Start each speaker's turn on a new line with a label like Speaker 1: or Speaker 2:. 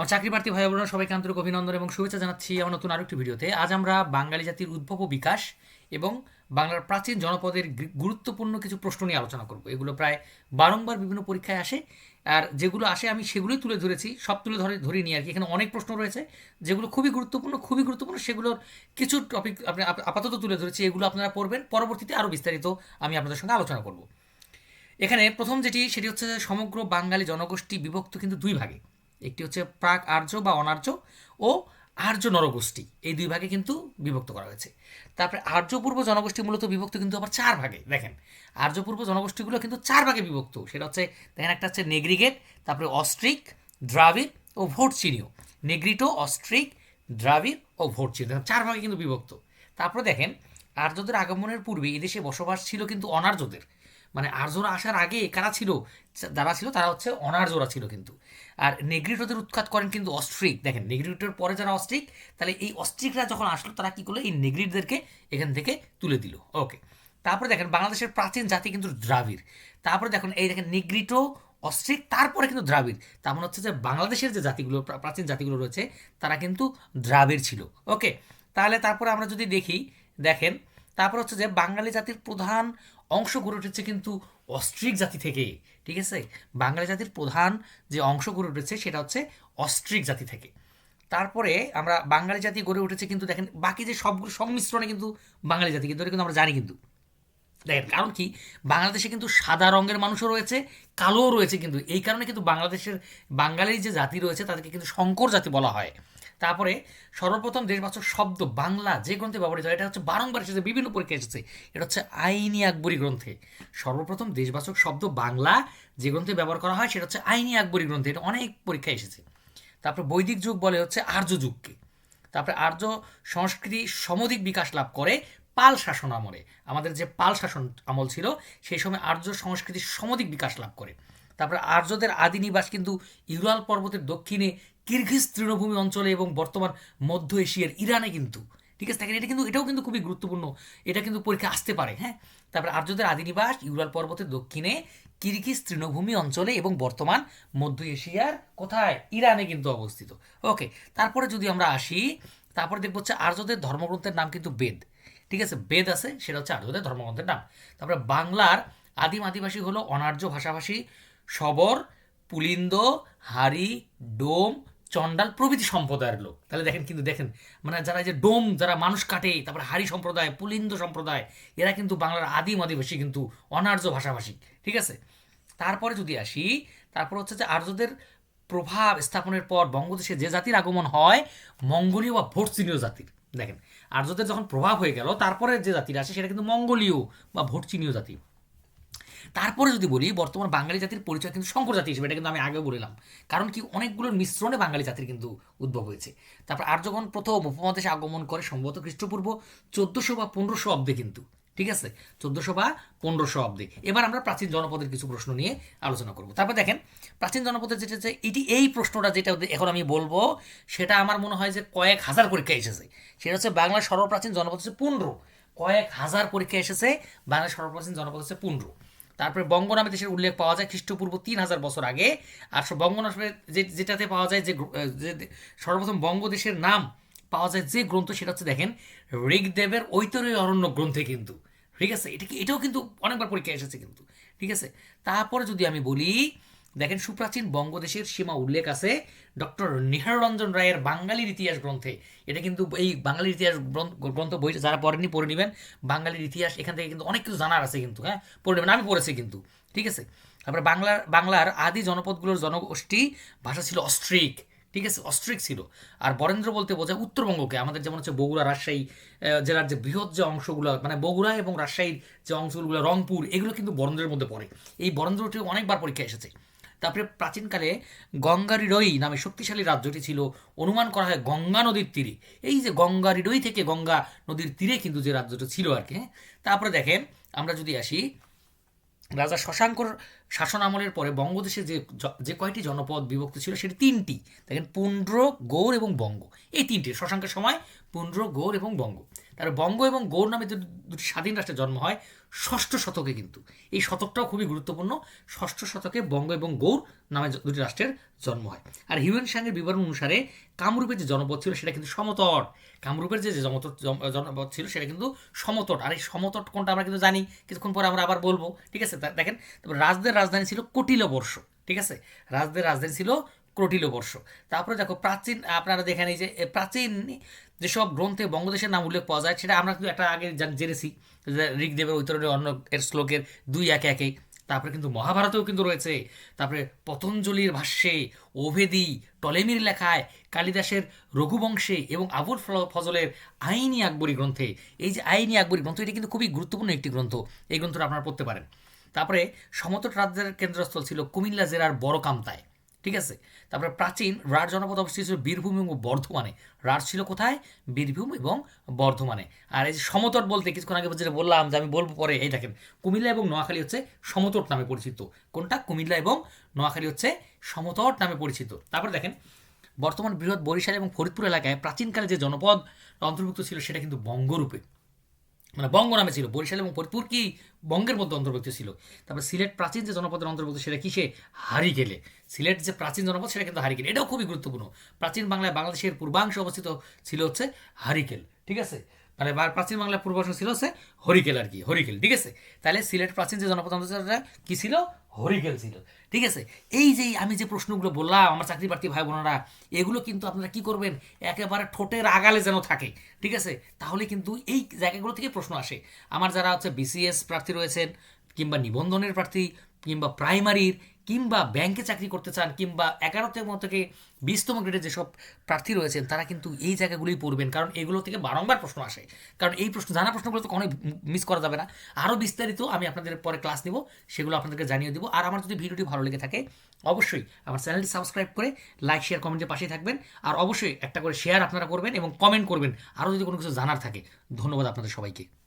Speaker 1: আমার চাকরি প্রার্থী ভাই বোনেরা, সবাইকে আন্তরিক অভিনন্দন এবং শুভেচ্ছা জানাচ্ছি আমার নতুন আরেকটি ভিডিওতে। আজ আমরা বাঙালি জাতির উদ্ভব ও বিকাশ এবং বাংলার প্রাচীন জনপদের গুরুত্বপূর্ণ কিছু প্রশ্ন নিয়ে আলোচনা করব। এগুলো প্রায় বারংবার বিভিন্ন পরীক্ষায় আসে আর যেগুলো আসে আমি সেগুলোই তুলে ধরেছি, সব তুলে ধরে ধরে নিয়ে আর কি। এখানে অনেক প্রশ্ন রয়েছে যেগুলো খুবই গুরুত্বপূর্ণ খুবই গুরুত্বপূর্ণ, সেগুলোর কিছু টপিক আপনি আপাতত তুলে ধরেছি, এগুলো আপনারা পড়বেন। পরবর্তীতে আরও বিস্তারিত আমি আপনাদের সঙ্গে আলোচনা করব। এখানে প্রথম যেটি, সেটি হচ্ছে সমগ্র বাঙালি জনগোষ্ঠী বিভক্ত কিন্তু দুই ভাগে। একটি হচ্ছে প্রাক আর্য বা অনার্য ও আর্য নরগোষ্ঠী। এই দুই ভাগে কিন্তু বিভক্ত করা হয়েছে। তারপরে আর্যপূর্ব জনগোষ্ঠী মূলত বিভক্ত কিন্তু আবার চার ভাগে। দেখেন আর্যপূর্ব জনগোষ্ঠীগুলো কিন্তু চার ভাগে বিভক্ত। সেটা হচ্ছে, দেখেন একটা হচ্ছে নেগ্রিগেট, তারপরে অস্ট্রিক, দ্রাবিড় ও ভোটচিনীয় নেগ্রিটো, অস্ট্রিক, দ্রাবিড় ও ভোটচিনীয় চার ভাগে কিন্তু বিভক্ত। তারপরে দেখেন আর্যদের আগমনের পূর্বে এদেশে বসবাস ছিল কিন্তু অনার্যদের। মানে আর্যরা আসার আগে কারা ছিল? যারা ছিল তারা হচ্ছে অনার্যরা ছিল কিন্তু। আর নেগ্রিটোদের উৎখাত করেন কিন্তু অস্ট্রিক। দেখেন, নেগ্রিটোর পরে যারা অস্ট্রিক, তাহলে এই অস্ট্রিকরা যখন আসলো, তারা কী করল? এই নেগ্রিটদেরকে এখান থেকে তুলে দিল। ওকে। তারপরে দেখেন, বাংলাদেশের প্রাচীন জাতি কিন্তু দ্রাবিড়। তারপরে দেখুন, এই দেখেন, নেগ্রিটো, অস্ট্রিক, তারপরে কিন্তু দ্রাবিড়। তার মানে হচ্ছে যে বাংলাদেশের যে জাতিগুলো, প্রা- প্রাচীন জাতিগুলো রয়েছে, তারা কিন্তু দ্রাবিড় ছিল। ওকে। তাহলে তারপরে আমরা যদি দেখি, দেখেন তারপর হচ্ছে যে বাঙালি জাতির প্রধান অংশ গড়ে উঠেছে কিন্তু অস্ট্রিক জাতি থেকে, ঠিক আছে? বাঙালি জাতির প্রধান যে অংশ গড়ে উঠেছে সেটা হচ্ছে অস্ট্রিক জাতি থেকে। তারপরে আমরা বাঙালি জাতি গড়ে উঠেছে কিন্তু দেখেন বাকি যে সবগুলো সংমিশ্রণে কিন্তু বাঙালি জাতি, কিন্তু কিন্তু আমরা জানি কিন্তু। দেখেন, কারণ কি? বাংলাদেশে কিন্তু সাদা রঙের মানুষও রয়েছে, কালোও রয়েছে কিন্তু। এই কারণে কিন্তু বাংলাদেশের বাঙালির যে জাতি রয়েছে তাদেরকে কিন্তু শঙ্কর জাতি বলা হয়। তারপরে সর্বপ্রথম দেশবাচক শব্দ বাংলা যে গ্রন্থে ব্যবহৃত হয়, এটা হচ্ছে বারংবার এসেছে, বিভিন্ন পরীক্ষায় এসেছে। এটা হচ্ছে আইনি আকবরী গ্রন্থে। সর্বপ্রথম দেশবাচক শব্দ বাংলা যে গ্রন্থে ব্যবহার করা হয়, সেটা হচ্ছে আইনি আকবরী গ্রন্থে। এটা অনেক পরীক্ষায় এসেছে। তারপর বৈদিক যুগ বলে হচ্ছে আর্য যুগকে। তারপরে আর্য সংস্কৃতি সমধিক বিকাশ লাভ করে পাল শাসন আমলে। আমাদের যে পাল শাসন আমল ছিল, সেই সময় আর্য সংস্কৃতির সমধিক বিকাশ লাভ করে। তারপরে আর্যদের আদি নিবাস কিন্তু ইউরাল পর্বতের দক্ষিণে কিরগিজ তৃণভূমি অঞ্চলে এবং বর্তমান মধ্য এশিয়ার ইরানে কিন্তু, ঠিক আছে? দেখেন, এটা কিন্তু, এটাও কিন্তু খুবই গুরুত্বপূর্ণ। এটা কিন্তু পরীক্ষা আসতে পারে হ্যাঁ? তারপরে আর্যদের আদিনিবাস, ইউরাল পর্বতের দক্ষিণে কিরগিজ তৃণভূমি অঞ্চলে এবং বর্তমান মধ্য এশিয়ার কোথায়? ইরানে কিন্তু অবস্থিত। ওকে, তারপরে যদি আমরা আসি, তারপরে দেখব হচ্ছে আর্যদের ধর্মগ্রন্থের নাম কিন্তু বেদ। ঠিক আছে? বেদ আছে, সেটা হচ্ছে আর্যদের ধর্মগ্রন্থের নাম। তারপরে বাংলার আদিম আদিবাসী হলো অনার্য ভাষাভাষী, সবর, পুলিন্দ, হারি, ডোম চণ্ডাল প্রভৃতি সম্প্রদায়ের লোক। তাহলে দেখেন, কিন্তু দেখেন মানে যারা যে ডোম, যারা মানুষ কাটে, তারপরে হারি সম্প্রদায়, পুলিন্দ সম্প্রদায়, এরা কিন্তু বাংলার আদিম আদিবাসী কিন্তু অনার্য ভাষাভাষী, ঠিক আছে? তারপরে যদি আসি, তারপর হচ্ছে যে আর্যদের প্রভাব স্থাপনের পর বঙ্গদেশে যে জাতির আগমন হয়, মঙ্গোলীয় বা ভোটচীনীয় জাতির। দেখেন, আর্যদের যখন প্রভাব হয়ে গেল, তারপরে যে জাতির আসে, সেটা কিন্তু মঙ্গোলীয় বা ভোটচীনীয় জাতি। তারপরে যদি বলি, বর্তমান বাঙালি জাতির পরিচয় কিন্তু শঙ্কর জাতি হিসেবে, এটা কিন্তু আমি আগে বললাম। কারণ কি অনেকগুলোর মিশ্রণে বাঙালি জাতির কিন্তু উদ্ভব হয়েছে। তারপর আর্যগণ প্রথম উপমহাদেশে আগমন করে, সম্ভবত খ্রিস্টপূর্ব চোদ্দোশো বা পনেরোশো অব্দে কিন্তু, ঠিক আছে? চোদ্দোশো বা পনেরোশো অব্দে। এবার আমরা প্রাচীন জনপদের কিছু প্রশ্ন নিয়ে আলোচনা করব। তারপর দেখেন, প্রাচীন জনপদের যেটা হচ্ছে, এটি এই প্রশ্নটা যেটা এখন আমি বলব, সেটা আমার মনে হয় যে কয়েক হাজার পরীক্ষা এসেছে। সেটা হচ্ছে বাংলার সর্বপ্রাচীন জনপদ হচ্ছে পুন্ড্র কয়েক হাজার পরীক্ষা এসেছে বাংলার সর্বপ্রাচীন জনপদ হচ্ছে পুন্ড্র তারপরে বঙ্গ নামে দেশের উল্লেখ পাওয়া যায় খ্রিস্টপূর্ব তিন হাজার বছর আগে। আর বঙ্গ নামে যে, যেটাতে পাওয়া যায় যে সর্বপ্রথম বঙ্গদেশের নাম পাওয়া যায় যে গ্রন্থ সেটা হচ্ছে দেখেন ঋগদেবের ঐতরীয় অরণ্য গ্রন্থে কিন্তু। ঠিক আছে? এটা কি, এটাও কিন্তু অনেকবার পরীক্ষা এসেছে কিন্তু। ঠিক আছে? তারপরে যদি আমি বলি দেখেন, সুপ্রাচীন বঙ্গদেশের সীমা উল্লেখ আছে ডক্টর নিহাররঞ্জন রায়ের বাঙালির ইতিহাস গ্রন্থে। এটা কিন্তু এই বাঙালির ইতিহাস গ্রন্থ বই যারা পড়েনি পড়ে নেবেন। বাঙালির ইতিহাস, এখান থেকে কিন্তু অনেক কিছু জানার আছে কিন্তু হ্যাঁ? পড়ে নেবেন, আমি পড়েছি কিন্তু, ঠিক আছে? তারপরে বাংলার বাংলার আদি জনপদগুলোর জনগোষ্ঠী ভাষা ছিল অস্ট্রিক, ঠিক আছে? অস্ট্রিক ছিল। আর বরেন্দ্র বলতে বোঝায় উত্তরবঙ্গকে। আমাদের যেমন হচ্ছে বগুড়া, রাজশাহী জেলার যে বৃহৎ যে অংশগুলো মানে বগুড়া এবং রাজশাহীর যে অংশগুলো, রংপুর, এগুলো কিন্তু বরেন্দ্রের মধ্যে পড়ে। এই বরেন্দ্রটি অনেকবার পরীক্ষা এসেছে। তারপরে প্রাচীনকালে গঙ্গারিডই নামে শক্তিশালী রাজ্যটি ছিল। অনুমান করা হয় গঙ্গা নদীর তীরে। এই যে গঙ্গারিডই থেকে গঙ্গা নদীর তীরে কিন্তু যে রাজ্যটা ছিল আর কি হ্যাঁ? তারপরে দেখেন, আমরা যদি আসি, রাজা শশাঙ্কর শাসন আমলের পরে বঙ্গদেশে যে যে কয়টি জনপদ বিভক্ত ছিল সেটি তিনটি। দেখেন, পুন্ড্র, গৌর এবং বঙ্গ। এই তিনটি, শশাঙ্কের সময় পুন্ড্র, গৌর এবং বঙ্গ। তার বঙ্গ এবং গৌর নামে দুটি স্বাধীন রাষ্ট্রের জন্ম হয়, ষষ্ঠ শতকে কিন্তু। এই শতকটাও খুবই গুরুত্বপূর্ণ। ষষ্ঠ শতকে বঙ্গ এবং গৌর নামে দুটি রাষ্ট্রের জন্ম হয়। আর হিউয়েন সাংয়ের বিবরণ অনুসারে কামরূপের যে জনপদ ছিল সেটা কিন্তু সমতট। কামরূপের যে জনতট জনপদ ছিল সেটা কিন্তু সমতট। আর এই সমতট কোনটা আমরা কিন্তু জানি। কিছুক্ষণ পরে আমরা আবার বলব। ঠিক আছে? দেখেন, তারপর রাজদের রাজধানী ছিল কটিল বর্ষ। ঠিক আছে? রাজদের রাজধানী ছিল ক্রটিল বর্ষ। তারপরে দেখো প্রাচীন, আপনারা দেখেন এই যে প্রাচীন যেসব গ্রন্থে বঙ্গদেশের নাম উল্লেখ পাওয়া যায়, সেটা আমরা কিন্তু একটা আগে জান- জেনেছি ঋগদেবের ঐতরণের অন্য এর শ্লোকের দুই একে একে। তারপরে কিন্তু মহাভারতেও কিন্তু রয়েছে। তারপরে পতঞ্জলির ভাষ্যে ওভেদি টলেমির লেখায় কালিদাসের রঘুবংশে এবং আবুল ফজলের আইনি আকবরী গ্রন্থে। এই যে আইনি আকবরী গ্রন্থ, এটি কিন্তু খুবই গুরুত্বপূর্ণ একটি গ্রন্থ। এই গ্রন্থটা আপনারা পড়তে পারেন। তারপরে সমতট রাজ্যের কেন্দ্রস্থল ছিল কুমিল্লা জেলার বড়কামতায় ঠিক আছে? তারপরে প্রাচীন রাঢ় জনপদ অবস্থিত ছিল বীরভূম এবং বর্ধমানে। রাঢ় ছিল কোথায়? বীরভূম এবং বর্ধমানে। আর এই যে সমতট বলতে কিছুক্ষণ আগে যেটা বললাম যে আমি বলব পরে, এই দেখেন, কুমিল্লা এবং নোয়াখালী হচ্ছে সমতট নামে পরিচিত। কোনটা? কুমিল্লা এবং নোয়াখালী হচ্ছে সমতট নামে পরিচিত। তারপরে দেখেন, বর্তমান বৃহৎ বরিশাল এবং ফরিদপুর এলাকায় প্রাচীনকালে যে জনপদ অন্তর্ভুক্ত ছিল সেটা কিন্তু বঙ্গরূপে। মানে বঙ্গ নামে ছিল, বরিশাল এবং ফরিদপুর কি বঙ্গের মধ্যে অন্তর্ভুক্ত ছিল? তারপর সিলেট প্রাচীন যে জনপদের অন্তর্ভুক্ত, সেটা কিসে হারিকেলে। সিলেট যে প্রাচীন জনপদ, সেটা কিন্তু হারিকেল। এটাও খুবই গুরুত্বপূর্ণ। প্রাচীন বাংলায় বাংলাদেশের পূর্বাংশে অবস্থিত ছিল হচ্ছে হারিকেল, ঠিক আছে? মানে প্রাচীন বাংলার পূর্বাংশ ছিল হচ্ছে হরিকেল আর কি, হরিকেল, ঠিক আছে? তাহলে সিলেট প্রাচীন যে জনপদ, অন্তর্ভুক্ত কি ছিল? হরিকেল ছিল। ঠিক আছে? এই যে আমি যে প্রশ্নগুলো বললাম, আমার চাকরি প্রার্থী ভাই বোনেরা এগুলো কিন্তু আপনারা কি করবেন? একেবারে ঠোঁটের আগালে যেন থাকে। ঠিক আছে? তাহলে কিন্তু এই জায়গাগুলো থেকে প্রশ্ন আসে। আমার যারা হচ্ছে বিসিএস প্রার্থী রয়েছেন কিংবা নিবন্ধনের প্রার্থী কিংবা প্রাইমারির কিংবা ব্যাংকে চাকরি করতে চান কিংবা এগারোতম থেকে বিশতম গ্রেডের যেসব প্রার্থী রয়েছেন, তারা কিন্তু এই জায়গাগুলোই পড়বেন। কারণ এগুলো থেকে বারংবার প্রশ্ন আসে। কারণ এই প্রশ্ন, জানা প্রশ্নগুলো তো কখনোই মিস করা যাবে না। আরও বিস্তারিত আমি আপনাদের পরে ক্লাস নিব, সেগুলো আপনাদেরকে জানিয়ে দেবো। আর আমার যদি ভিডিওটি ভালো লেগে থাকে, অবশ্যই আমার চ্যানেলটি সাবস্ক্রাইব করে লাইক শেয়ার কমেন্টের পাশেই থাকবেন। আর অবশ্যই একটা করে শেয়ার আপনারা করবেন এবং কমেন্ট করবেন। আরও যদি কোনো কিছু জানার থাকে, ধন্যবাদ আপনাদের সবাইকে।